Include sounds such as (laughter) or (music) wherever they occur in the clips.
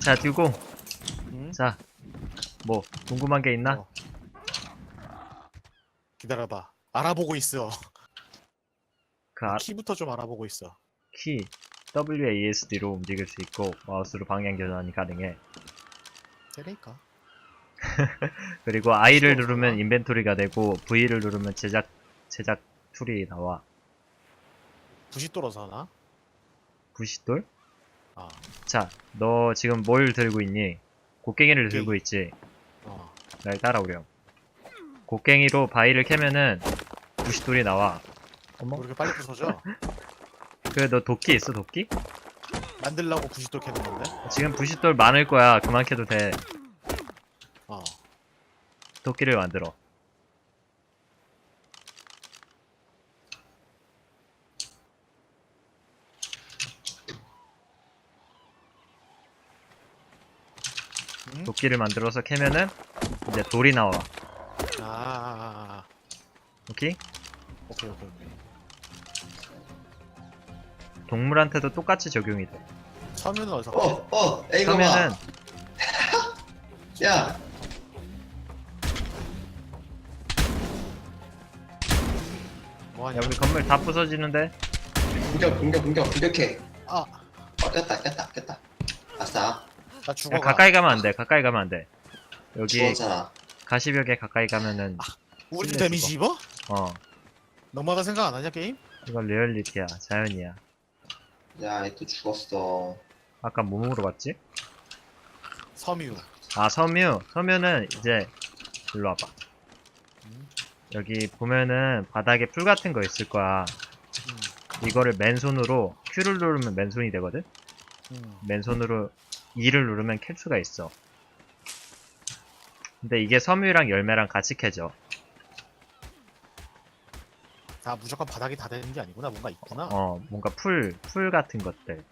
자, 듀고. 응? 자, 뭐, 궁금한 게 있나? 어. 기다려봐. 알아보고 있어. 그 아, 키부터 좀 알아보고 있어. 키 WASD로 움직일 수 있고, 마우스로 방향 전환이 가능해. 되니까. (laughs) 그리고 I를. 누르면 인벤토리가 되고, V를 누르면 제작, 제작 툴이 나와. 90도로 사나? 90돌? 아, 자, 너 지금 뭘 들고 있니? 곡괭이를 곡괭이. 들고 있지? 어. 날 따라오렴. 곡괭이로 바위를 캐면은 90돌이 나와. 어머? 뭐 이렇게 빨리 부서져? (laughs) 그, 너 도끼 있어, 도끼? 만들라고 90도 캐는 건데? 지금 90돌 많을 거야. 그만 캐도 돼. 어. 도끼를 만들어. 응? 도끼를 만들어서 캐면은 이제 돌이 나와. 아. 오케이? 오케이, 오케이, 오케이. 동물한테도 똑같이 적용이 돼. 서면은 어디서 갔지? 어, 어, 에이, 이거. (laughs) 야, 뭐하냐? 야 우리 건물 다 부서지는데? 공격, 공격, 공격, 공격해. 아, 어, 깼다, 깼다, 깼다. 아싸, 나 죽어. 야, 가까이 가면 안 돼. 가까이 가면 안 돼. 여기 죽었잖아. 가시벽에 가까이 가면은 우리 도 끝내 데미지 입어? 어 너무하다 생각 안 하냐, 게임? 이건 리얼리티야. 자연이야. 야, 얘 또 죽었어. 아까 뭐 물어봤지? 섬유. 아 섬유. 섬유는 이제 일로 와봐. 음, 여기 보면은 바닥에 풀 같은 거 있을 거야. 음, 이거를 맨손으로 Q를 누르면 맨손이 되거든? 음. 맨손으로 E를 누르면 캘 수가 있어. 근데 이게 섬유랑 열매랑 같이 캐져. 다 무조건 바닥이 다 되는 게 아니구나. 뭔가 있구나. 어, 뭔가 풀, 풀 같은 것들.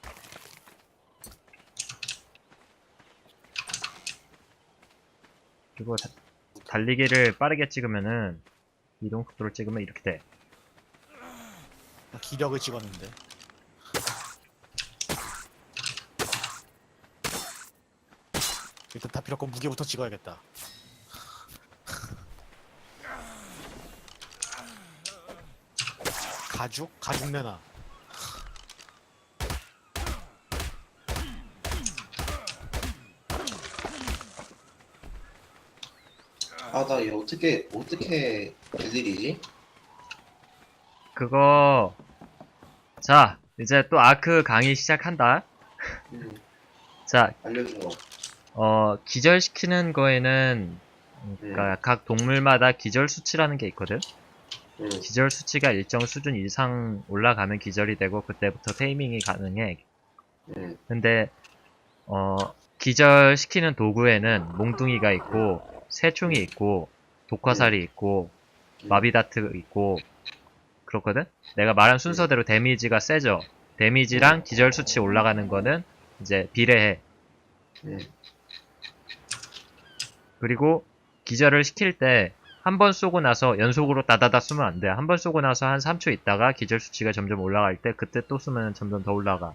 그리고 다- 달리기를 빠르게 찍으면은 이동 속도를 찍으면 이렇게 돼. 나 기력을 찍었는데. 일단 다 필요 없고 무게부터 찍어야겠다. 가죽? 가죽 내놔. 아, 나 얘 어떻게, 어떻게 애들이지? 그거, 자, 이제 또 아크 강의 시작한다. 음, 자, 알려줘. 어, 기절시키는 거에는, 그러니까 각 동물마다 기절 수치라는 게 있거든? 음, 기절 수치가 일정 수준 이상 올라가면 기절이 되고, 그때부터 테이밍이 가능해. 음, 근데 어 기절시키는 도구에는 몽둥이가 있고 새총이 있고 독화살이 있고 음. 마비다트 있고 그렇거든? 내가 말한 순서대로 데미지가 세져 데미지랑 기절 수치 올라가는 거는 이제 비례해 음, 그리고 기절을 시킬 때 한 번 쏘고 나서 연속으로 다다다 쏘면 안 돼. 한 번 쏘고 나서 한 3초 있다가 기절 수치가 점점 올라갈 때 그때 또 쏘면 점점 더 올라가.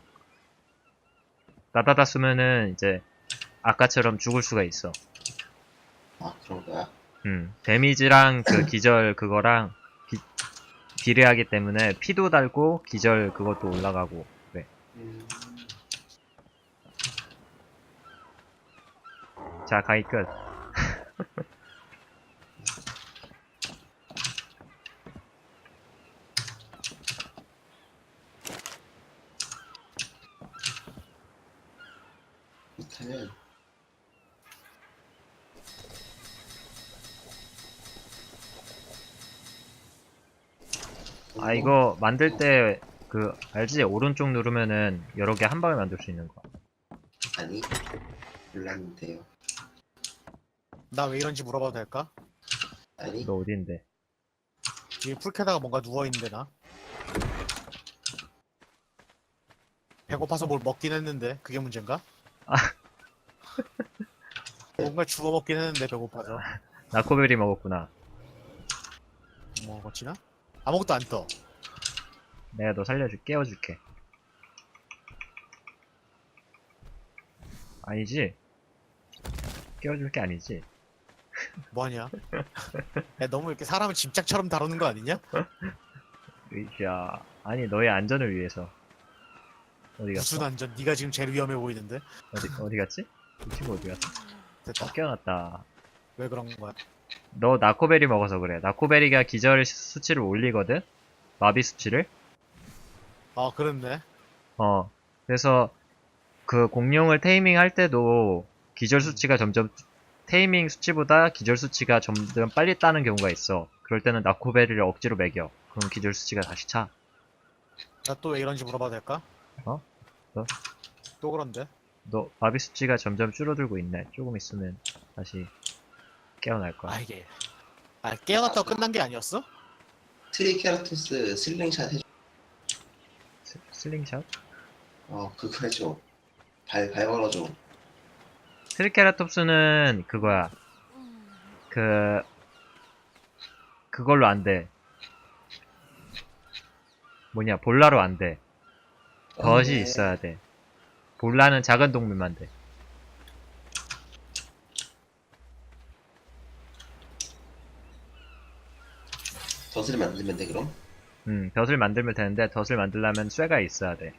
다다다 쏘면은 이제 아까처럼 죽을 수가 있어. 아, 그런 거야? 음, 데미지랑 그 기절 그거랑 비, 비례하기 때문에 피도 달고 기절 그것도 올라가고 그래. 음, 자, 가기 끝. 아, 이거 만들 때 그 알지? 오른쪽 누르면은 여러 개 한 방에 만들 수 있는 거. 아니, 몰랐는데요. 나 왜 이런지 물어봐도 될까? 아니, 너 어디인데? 뒤에 풀캐다가 뭔가 누워있는데 나? 배고파서 뭘 먹긴 했는데 그게 문제인가? 아. (laughs) 뭔가 주워 먹긴 했는데 배고파서 나코베리 먹었구나. 뭐 먹었지나? 아무것도 안 떠. 내가 너 살려줄, 깨워줄게. 아니지? 깨워줄 게 아니지? 뭐하냐? (laughs) 야, 너무 이렇게 사람을 짐짝처럼 다루는 거 아니냐? 야, 아니 너의 안전을 위해서. 어디 무슨 갔어? 안전? 네가 지금 제일 위험해 보이는데. 어디 어디 갔지? 이 친구 어디 갔어? 됐다. 어, 깨어났다. 왜 그런 거야? 너 나코베리 먹어서 그래. 나코베리가 기절 수치를 올리거든? 마비 수치를? 아 그렇네. 어. 그래서 그 공룡을 테이밍 할 때도 기절 수치가 점점 테이밍 수치보다 기절 수치가 점점 빨리 따는 경우가 있어. 그럴 때는 나코베리를 억지로 매겨. 그럼 기절 수치가 다시 차. 나 또 왜 이런지 물어봐도 될까? 어? 너? 또 그런데? 너 마비 수치가 점점 줄어들고 있네. 조금 있으면 다시 깨어날 거야. 아 이게. 아 깨어났다고 끝난 게 아니었어? 트리케라토스 슬링샷 해줘. 스- 슬링샷? 어, 그거 해줘. 발, 발 걸어줘. 트리케라톱스는 그거야. 그 그걸로 안 돼. 뭐냐 볼라로 안 돼. 덫이 네. 있어야 돼. 볼라는 작은 동물만 돼. 덫을 만들면 돼, 그럼? 음, 덫을 만들면 되는데 덫을 만들려면 쇠가 있어야 돼.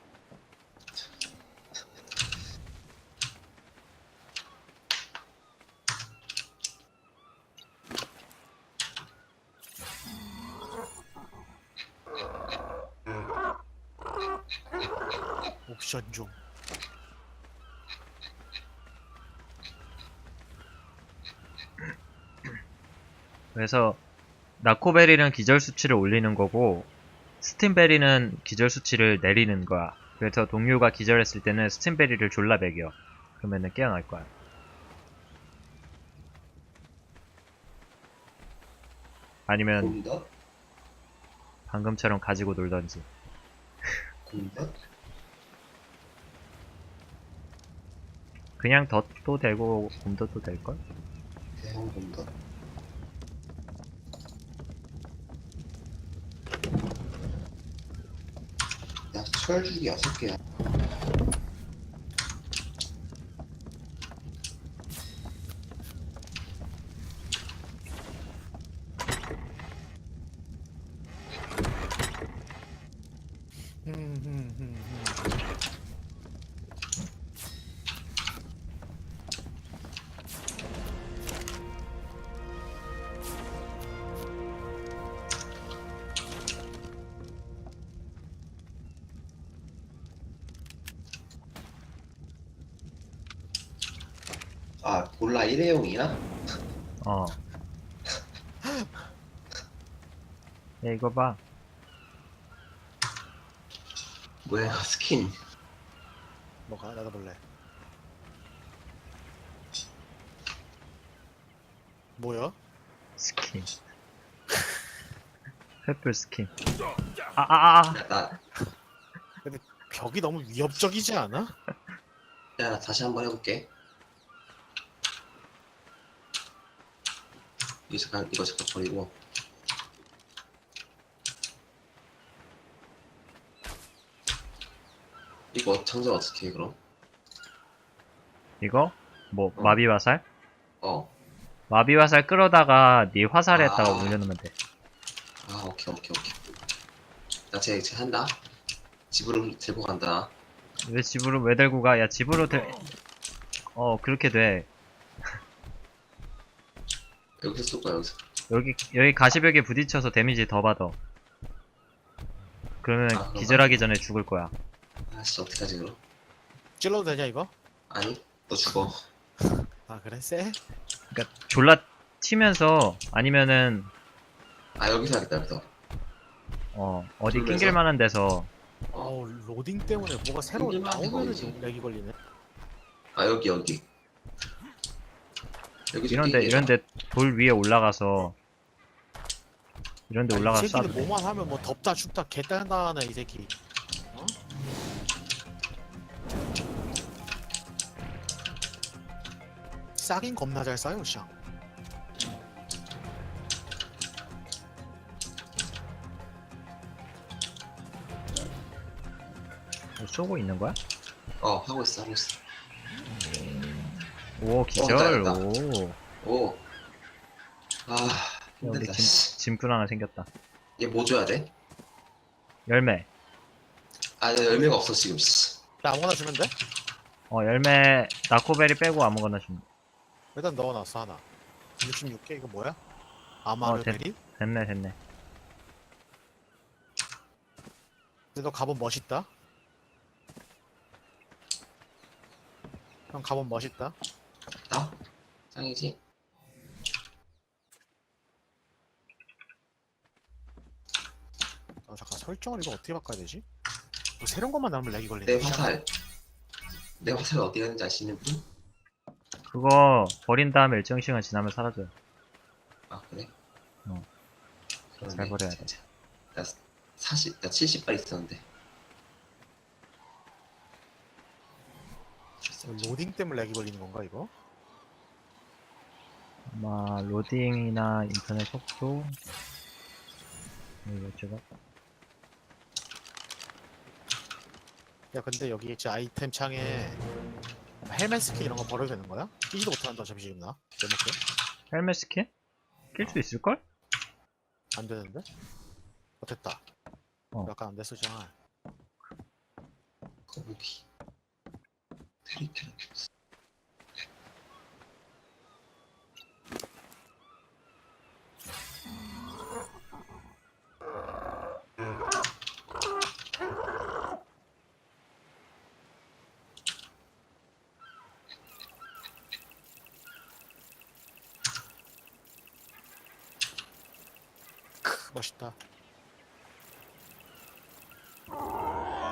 옵션 중. 그래서 나코베리는 기절 수치를 올리는 거고 스팀베리는 기절 수치를 내리는 거야. 그래서 동료가 기절했을 때는 스팀베리를 졸라 매겨. 그러면은 깨어날 거야. 아니면 공덧? 방금처럼 가지고 놀던지. 공덧? 그냥 덫도 되고 곰덫도 될걸? 대형 공덧. 야, 철줄기 여섯 개야. 일회용이야? 어. 야, 이거 봐. 뭐야, 스킨. 뭐가? 나도 볼래. 뭐야? 스킨. (laughs) 횃불 스킨. 아, 아, 아. 야, 나, 벽이 너무 위협적이지 않아? 야, 나 다시 한번 해볼게. 이거 잠깐, 이거 잠깐 버리고. 이거 장전 어떻게 해, 그럼? 이거? 뭐, 어. 마비 화살? 어. 마비 화살 끌어다가 네 화살에다가 아. 올려놓으면 돼. 아, 오케이, 오케이, 오케이. 나 쟤, 쟤 한다. 집으로 들고 간다. 왜 집으로, 왜 들고 가? 야, 집으로 들, 어, 그렇게 돼. 여기서 쏠 거야, 여기서. 여기, 여기 가시벽에 부딪혀서 데미지 더 받아. 그러면 아, 그런가? 기절하기 전에 죽을 거야. 아, 진짜 어떡하지, 그럼? 찔러도 되냐 이거? 아니, 너 죽어. (laughs) 아 그래? 쎄? 그니까, 졸라 튀면서, 아니면은, 아, 여기서 하겠다, 여기서. 어, 어디? 낑길 만한 데서, 어. 로딩 때문에 뭐가 새로 하는 거지. 좀 렉이 걸리네. 아, 여기, 여기. 여기 이런데. 이런데 돌 위에 올라가서, 이런데 야, 이 올라가서 새끼는 쏴도 돼. 뭐만 하면 뭐 덥다 춥다 개딴다네 이 새끼. 어? 싸긴 겁나 잘 싸요, 샹. 뭐 쏘고 있는 거야? 어, 하고 있어, 하고 있어. 오 기절 됐다, 오 오. 아, 여기 힘들다. 짐, 짐꾼 하나 생겼다 얘 뭐 줘야 돼? 열매 아, 나 열매가 없어, 지금. 씨. 나 아무거나 주면 돼? 어 열매 나코베리 빼고 아무거나 좀 일단 넣어놨어 하나 66개 이거 뭐야? 아마르베리? 됐네 됐네 근데 너 갑옷 멋있다 형 갑옷 멋있다 나? 짱이지? 아 잠깐 설정을 이거 어떻게 바꿔야 되지? 뭐 새로운 것만 나오면 렉이 걸리네 내 화살. 내 화살 어디 갔는지 아시는 분? 그거 버린 다음에 일정 시간 지나면 사라져요 아, 그래? 어. 그러네, 잘 버려야 돼. 진짜. 나 40, 나 70발 있었는데. 로딩 때문에 렉이 걸리는 건가 이거? 아마 로딩이나 인터넷 속도 뭐 이것저것 야 근데 여기 제 아이템 창에 헬멧 스킨 이런 거 버려도 되는 거야? 끼지도 못한다 어차피 지금 나 내놓게 헬멧 스킨? 낄 수 있을걸? 안 되는데? 어 됐다 어. 약간 안 됐어. 테리테라큐스. 크, 멋있다.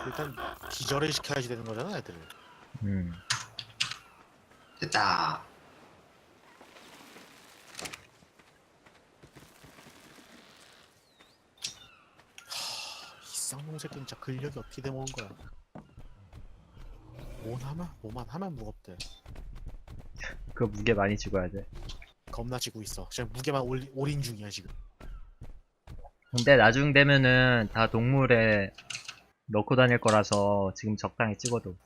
일단 기절을 시켜야지 되는 거잖아 애들을 음. 됐다. 이 쌍놈 새끼 진짜 근력이 어떻게 돼 먹은 거야? 뭔 하면 뭐만 하면 무겁대. 그거 무게 많이 죽어야 돼. 겁나 지고 있어. 지금 무게만 올, 올인 중이야 지금. 근데 나중 되면은 다 동물에 넣고 다닐 거라서 지금 적당히 찍어도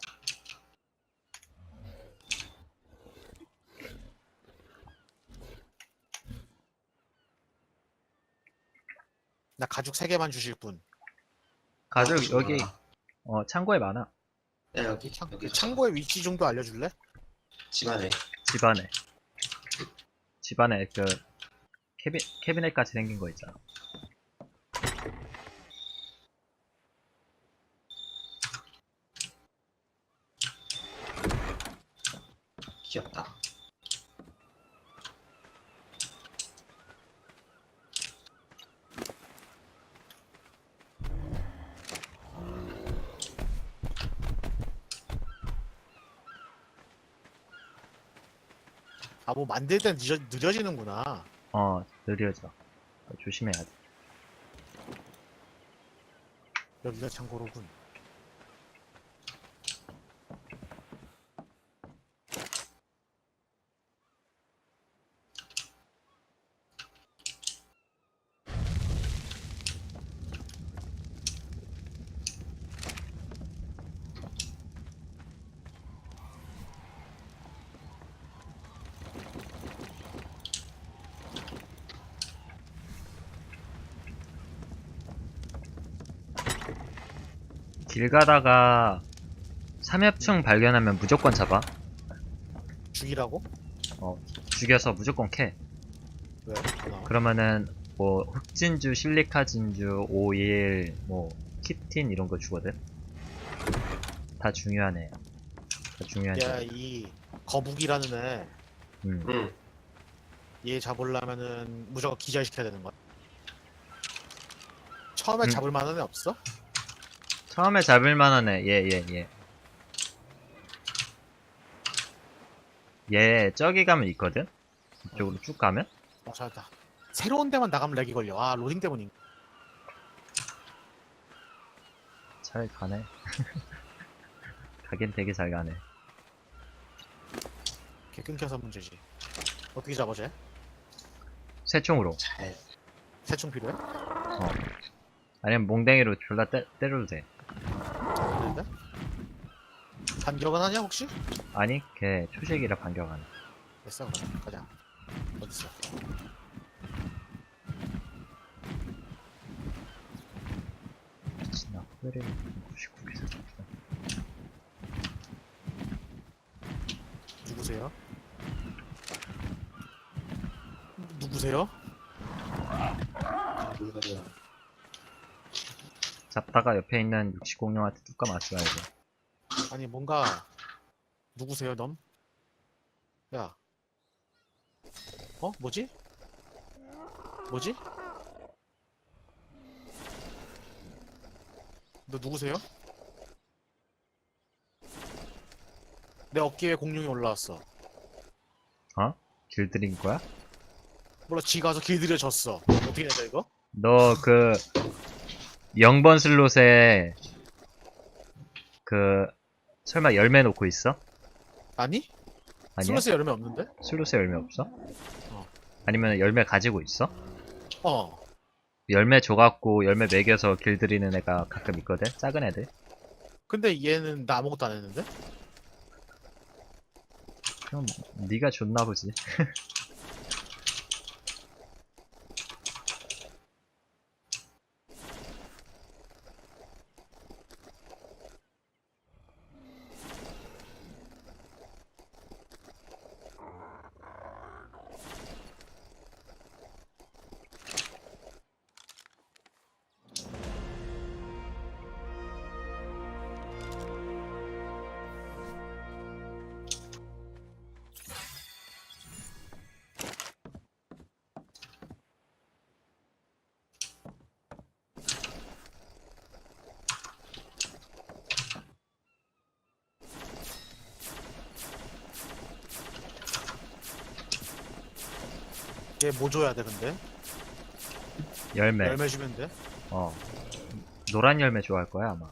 가죽 3개만 주실 분 가죽 아, 여기. 어 창고에 많아 야, 여기, 창, 여기 창고의 위치 정도 알려줄래? 집안에. 집안에 집안에 그 캐비, 캐비넷 같이 생긴 거 있잖아 귀엽다. 아 뭐 만들 땐 늦어, 느려지는구나. 어 느려져. 조심해야 돼 여기가 창고로군 길 가다가 삼엽충 발견하면 무조건 잡아 죽이라고? 죽여서 무조건 캐 왜? 뭐 그러면은 뭐 흑진주, 실리카 진주, 오일, 뭐 키틴 이런 거 주거든. 다 중요한 애야. 다 중요한 애. 야이 거북이라는 애 음. 응. 얘 잡으려면은 무조건 기절시켜야 되는 거야 처음에 음. 잡을 만한 애 없어? 처음에 잡을 만한 애, 얘, 얘, 얘. 얘 저기 가면 있거든. 이쪽으로 쭉 가면. 어 잘했다 새로운 데만 나가면 렉이 걸려 아 로딩 때문인 잘 가네. (laughs) 가긴 되게 잘 가네. 게 끊겨서 문제지 어떻게 잡아 쟤? 새총으로. 잘. 새총 필요해? 아니면 몽댕이로 졸라 때, 때려도 돼. 반격은 하냐 혹시? 아니 걔 초식이라 반격하네 됐어 그럼 가자 어딨어 나 후회를 99개서 누구세요? 누구세요? 불가리야. 잡다가 옆에 있는 육식공룡한테 뚜까 맞춰야지 아니 뭔가 누구세요 넌? 야 어? 뭐지? 뭐지? 너 누구세요? 내 어깨에 공룡이 올라왔어 길들인 거야? 몰라 지 가서 길들여 졌어 어떻게 해야 돼 이거? 너 그 0번 슬롯에 그 설마 열매 놓고 있어? 아니? 아니야? 슬롯에 열매 없는데? 슬롯에 열매 없어? 어. 아니면 열매 가지고 있어? 어 열매 줘갖고 열매 먹여서 길들이는 애가 가끔 있거든? 작은 애들? 근데 얘는 나 아무것도 안 했는데? 그럼 네가 줬나 보지 (laughs) 얘뭐 줘야 돼 근데? 열매 열매 주면 돼? 어 노란 열매 좋아할 거야 아마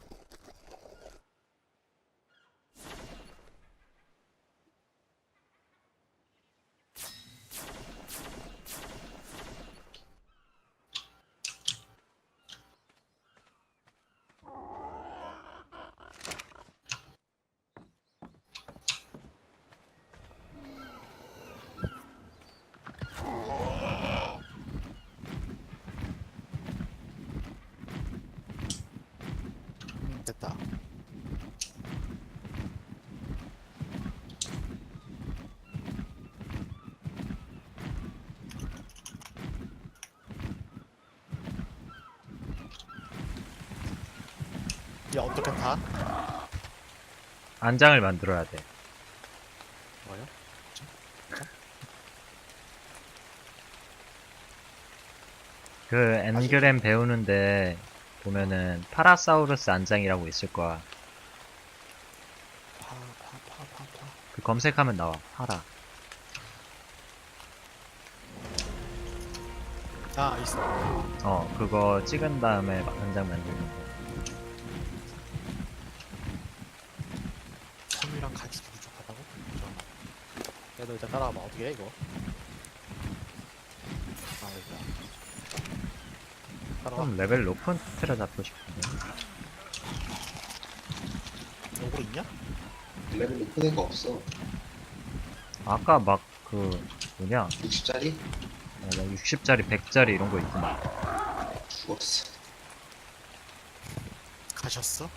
음, 됐다. 야 어떻게 타? 안장을 만들어야 돼 뭐요? 그 엔그램 배우는데 보면은 파라사우루스 안장이라고 있을 거야. 파 파 파 파 파. 그 검색하면 나와. 파라. 아 있어. 어, 그거 찍은 다음에 안장 만들면 돼. 섬이랑 가죽이 부족하다고? 야, 너 일단 따라와봐. 어떻게 해, 이거? 아, 여기다. 따라와. 좀 레벨 높은 테라 잡고 싶은데. 요거 있냐? 레벨 높은 애가 없어. 아까 막 그 뭐냐? 60짜리? 어, 60짜리, 100짜리 이런 거 있구만. 죽었어. 가셨어?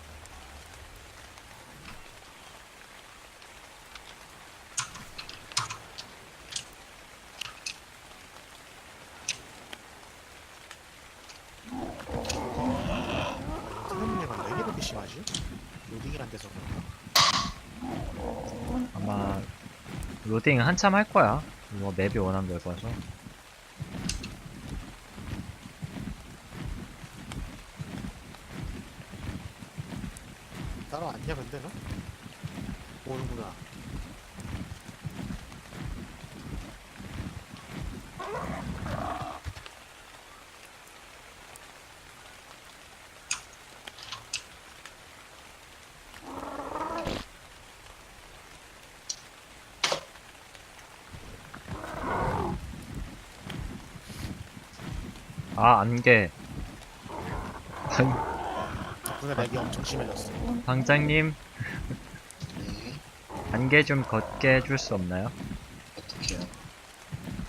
트램미가 왜 이렇게 심하지? 로딩이 안 돼서 그런가? 아마 로딩 한참 할 거야. 이거 맵이 워낙 넓어서. 따라왔냐 근데 너? 오는구나 아, 안개. 방, 덕분에 렉이 엄청 심해졌어 방장님, 네. 안개 좀 걷게 해줄 수 없나요? 어떻게요?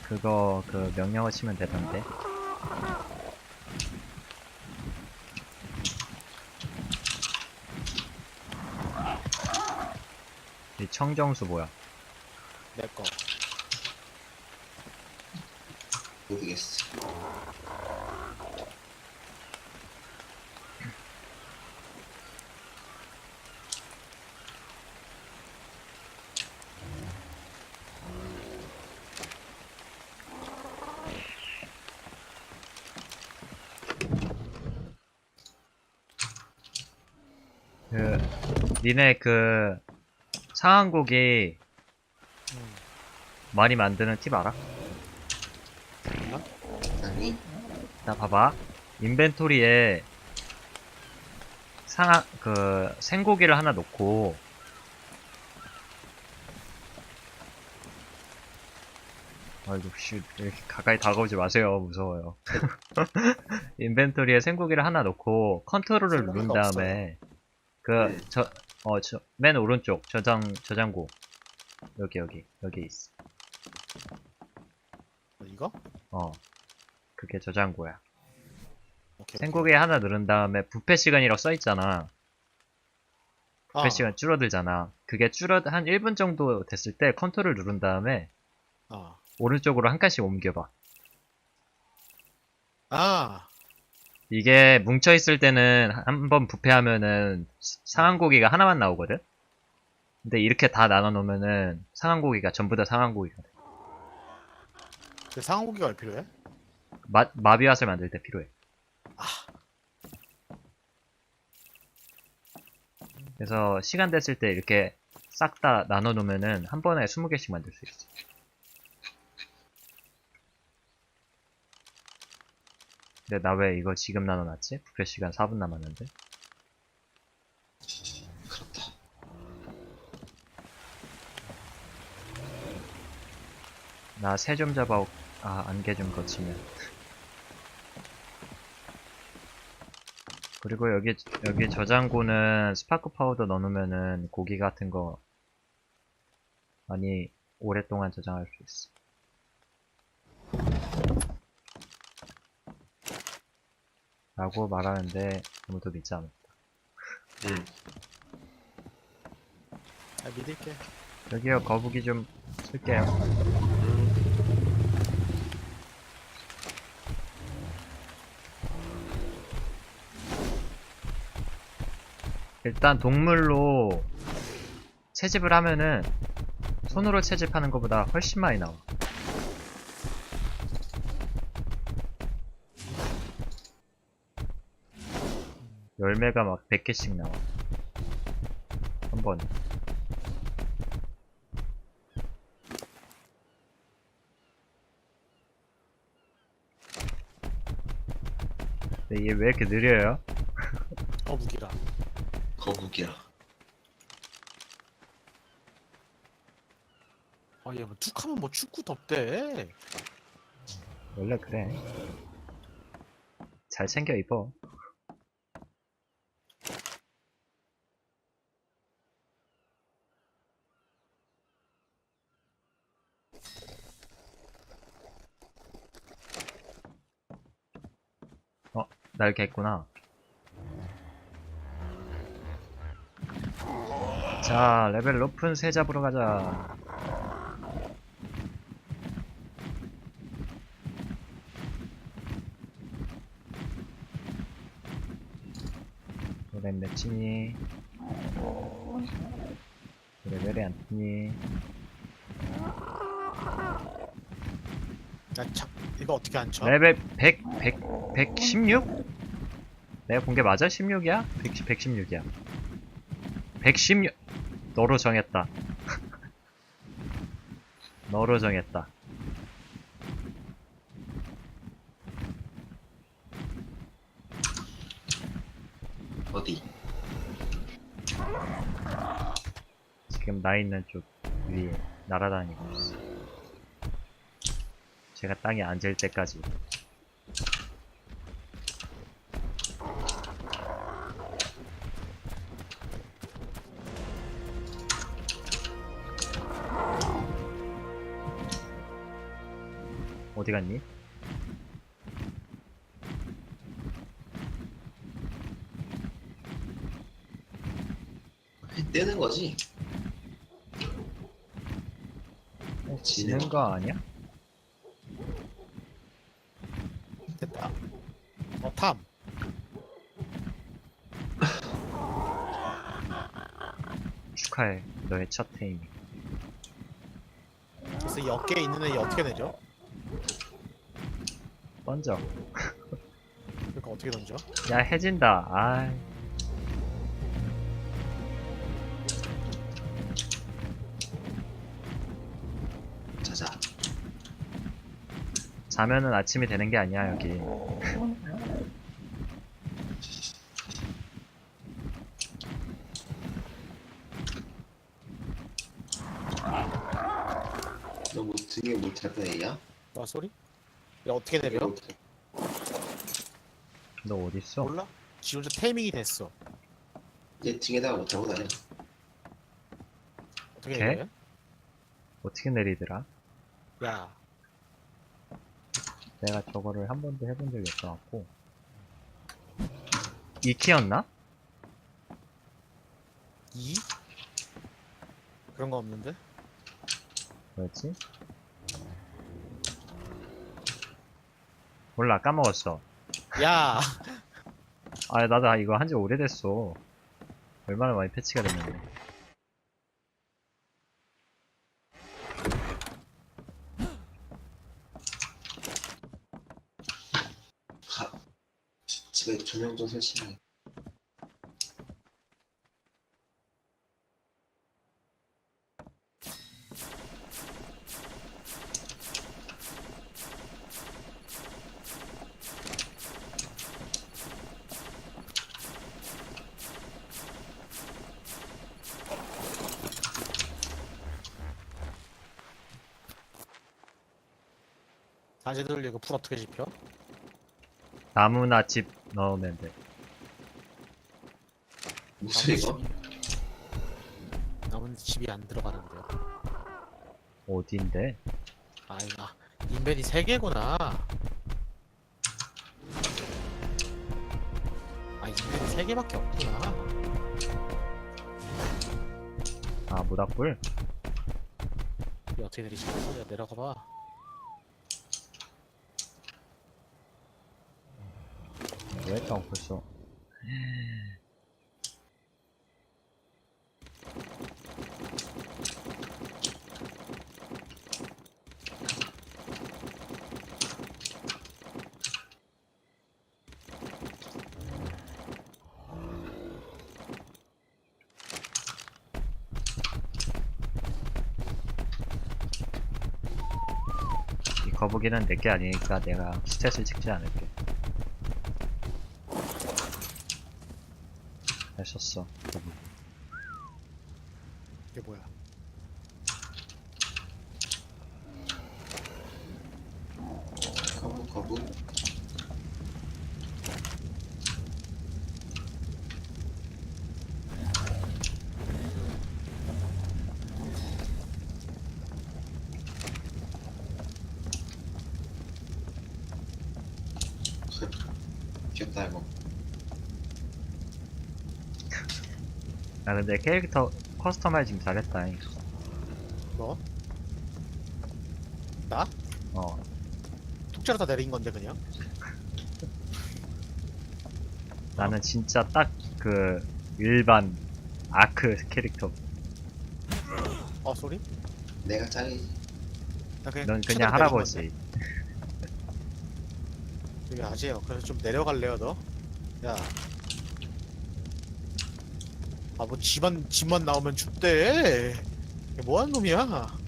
그거 그 명령어 치면 되던데. 이 청정수 뭐야? 내 거 모르겠어. 그 니네 그 음. 많이 만드는 팁 알아? 아니, 나 봐봐. 인벤토리에 상하 그 생고기를 하나 놓고 아이고 씨 이렇게 가까이 다가오지 마세요 무서워요. (laughs) 인벤토리에 생고기를 하나 놓고 컨트롤을 누른 다음에 네. 그저 어 저 맨 오른쪽 저장 저장고 여기 여기 여기 있어. 어, 이거? 어 그게 저장고야. 오케이. 생고기 하나 누른 다음에 부패 시간이라고 써있잖아. 부패 아, 시간 줄어들잖아. 그게 줄어, 한 1분 정도 됐을 때 컨트롤 누른 다음에 아, 오른쪽으로 한 칸씩 옮겨봐. 아, 이게 뭉쳐있을 때는 한번 부패하면은 상한 고기가 하나만 나오거든? 근데 이렇게 다 나눠 놓으면은 상한 고기가 전부 다 상한 고기가 돼. 그 상어고기가 왜 필요해? 마, 마비화을 만들 때 필요해. 그래서 시간 됐을 때 이렇게 싹 다 나눠 놓으면은 한 번에 20개씩 만들 수 있어. 근데 나 왜 이거 지금 나눠놨지? 부패 시간 4분 남았는데? 그렇다. 나 새 좀 잡아, 아, 안개 좀 거치면. 그리고 여기, 여기 저장고는 스파크 파우더 넣어놓으면은 고기 같은 거 많이 오랫동안 저장할 수 있어. 라고 말하는데 아무도 믿지 않았다. 응. 아, 믿을게. 여기요, 거북이 좀 쓸게요. 일단 동물로 채집을 하면은 손으로 채집하는 것보다 훨씬 많이 나와. 열매가 막 100개씩 나와. 한 번에. 근데 얘 왜 이렇게 느려요? (laughs) 어, 무기라. 거북이야. 아, 얘 뭐 툭하면 뭐 축구 덥대. 원래 그래. 잘 챙겨 입어. 어, 날개 했구나. 자, 레벨 높은 새 잡으러 가자. 레벨 몇이니? 레벨이 안 뜨니? 야, 참, 이거 어떻게 안 쳐? 레벨 100, 100, 116? 내가 본 게 맞아? 16이야? 110, 116이야. 116! 너로 정했다. (laughs) 너로 정했다. 어디? 지금 나 있는 쪽 위에 날아다니고 있어. 제가 땅에 앉을 때까지. 어디 갔니? 회 뜨는 거지? 지는 거 아니야? 됐다. 어, 탐. 축하해. 너의 첫 테이밍. 그래서 이 어깨에 있는 애 어떻게 내죠? 던져. 그러니까 어떻게 던져? 야, 해진다. 아 자자. 자면은 아침이 되는 게 아니야, 여기. 너뭐 등에 뭘 달고 애야? 와 소리? 야 어떻게 내려? 너 어딨어? 몰라? 지 혼자 테이밍이 됐어. 얘 등에다가 뭐 달고 다녀. 어떻게 걔? 내려? 어떻게 내리더라? 야, 내가 저거를 한 번도 해본 적이 없어갖고. 이 키였나? 이? 그런 거 없는데? 뭐였지? 몰라, 까먹었어. 야, 아, 나도 이거 한 지 오래됐어. 얼마나 많이 패치가 됐는데. 가. 집에 조명 좀 설치해. 자제들 이거 불 어떻게 지펴? 나무나 집 넣으면 돼. 무슨 이거? 남은 집이 안 들어가는데요. 어딘데? 아, 이거 아, 인벤이 3개구나. 아, 인벤이 3개밖에 없구나. 아, 모닥불? 이거 어떻게 내리지? 야, 내려가 봐. 왜 했다고 벌써. 이 거북이는 내게 아니니까 내가 스탯을 찍지 않을게. 잘 썼어. 거북이. 이게 뭐야? 거북 거북. 귀엽다 이거. 야 근데 캐릭터 커스터마이징 잘했다. 잉. 뭐? 나? 어. 통째로 다 내린 건데 그냥? (laughs) 나는 진짜 딱 그 일반 아크 캐릭터. 어 소리? 내가 짱이지. 나 그냥 넌 그냥 내린 할아버지. 건데. 여기 아재요. 그래서 좀 내려갈래요 너? 야. 아 뭐 집만 집만 나오면 죽대. 이게 뭐하는 놈이야?